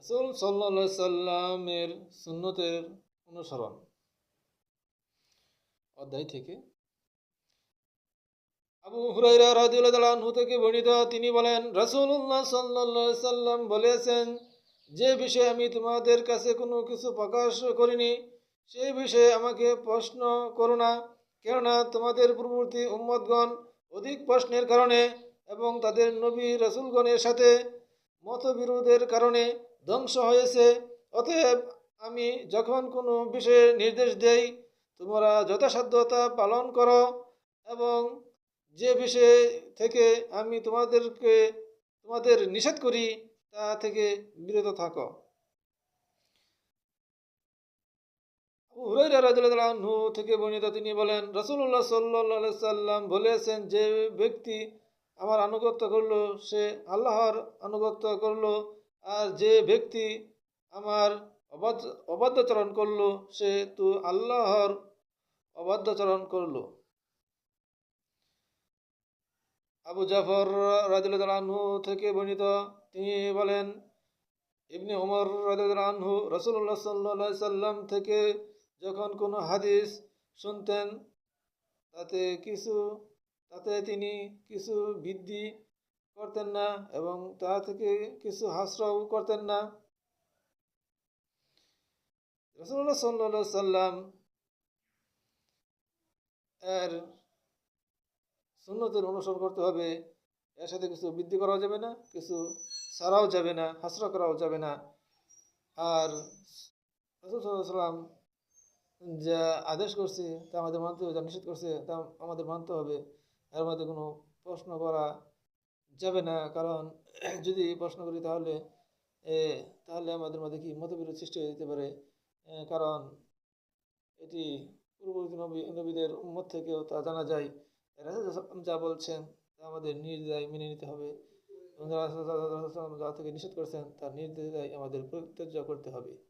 রাসূল আলাইহি সাল্লামের সুন্নতের অনুসরণ অধ্যায় থেকে। আবু হুরাইরা আনহু থেকে বর্ণিত তিনি বলেন, রাসূলুল্লাহ সাল্লাল্লাহু আলাইহি সাল্লাম বলেছেন, যে বিষয়ে আমি তোমাদের কাছে কোনো কিছু প্রকাশ করিনি, সেই বিষয়ে আমাকে প্রশ্ন করো না। কেননা তোমাদের পূর্ববর্তী উম্মতগণ অধিক প্রশ্নের কারণে এবং তাদের নবী রাসূলগণের সাথে মতবিরোধের কারণে ধ্বংস হয়েছে। অতএব আমি যখন কোনো বিষয়ে নির্দেশ দেই, তোমরা যথাসাধ্যতা পালন করো এবং যে বিষয়ে থেকে আমি তোমাদেরকে, তোমাদের নিষেধ করি, তা থেকে বিরত থাকো। থেকে বর্ণিত তিনি বলেন রসুল্লাহ আলাইহি সাল্লাম বলেছেন, যে ব্যক্তি আমার আনুগত্য করল, সে আল্লাহর আনুগত্য করল আর যে ব্যক্তি আমার অবাধ্য, অবাধ্যচরণ করল, সে তো আল্লাহর অবাধ্যচরণ করল। আবু জাফর আনহু থেকে বর্ণিত, তিনি বলেন, ইবনে আনহু রাসূলুল্লাহ সাল্লাল্লাহু আলাইহি সাল্লাম থেকে যখন কোনো হাদিস শুনতেন, তাতে কিছু, তাতে তিনি কিছু বৃদ্ধি করতেন না এবং তা থেকে কিছু হাসরাও করতেন না। রসুল্লাহ সাল্লা সাল্লাম এর সুন্নতের অনুসরণ করতে হবে। এর সাথে কিছু বৃদ্ধি করাও যাবে না, কিছু সারাও যাবে না, হাসরা করাও যাবে না। আর সাল্লাম যা আদেশ করছে, তা আমাদের মানতে হবে, যা নিষেধ করছে, তা আমাদের মানতে হবে। এর মধ্যে কোনো প্রশ্ন করা যাবে না। কারণ যদি প্রশ্ন করি তাহলে তাহলে আমাদের মধ্যে কি মতবিরোধ সৃষ্টি হয়ে যেতে পারে? কারণ এটি পূর্ববর্তী নবী, নবীদের মত থেকেও তা জানা যায়। যা বলছেন তা আমাদের নির্দায় মেনে নিতে হবে। যা থেকে নিষেধ করছেন তার নির্দেশ আমাদের পরিত্যাজ্য করতে হবে।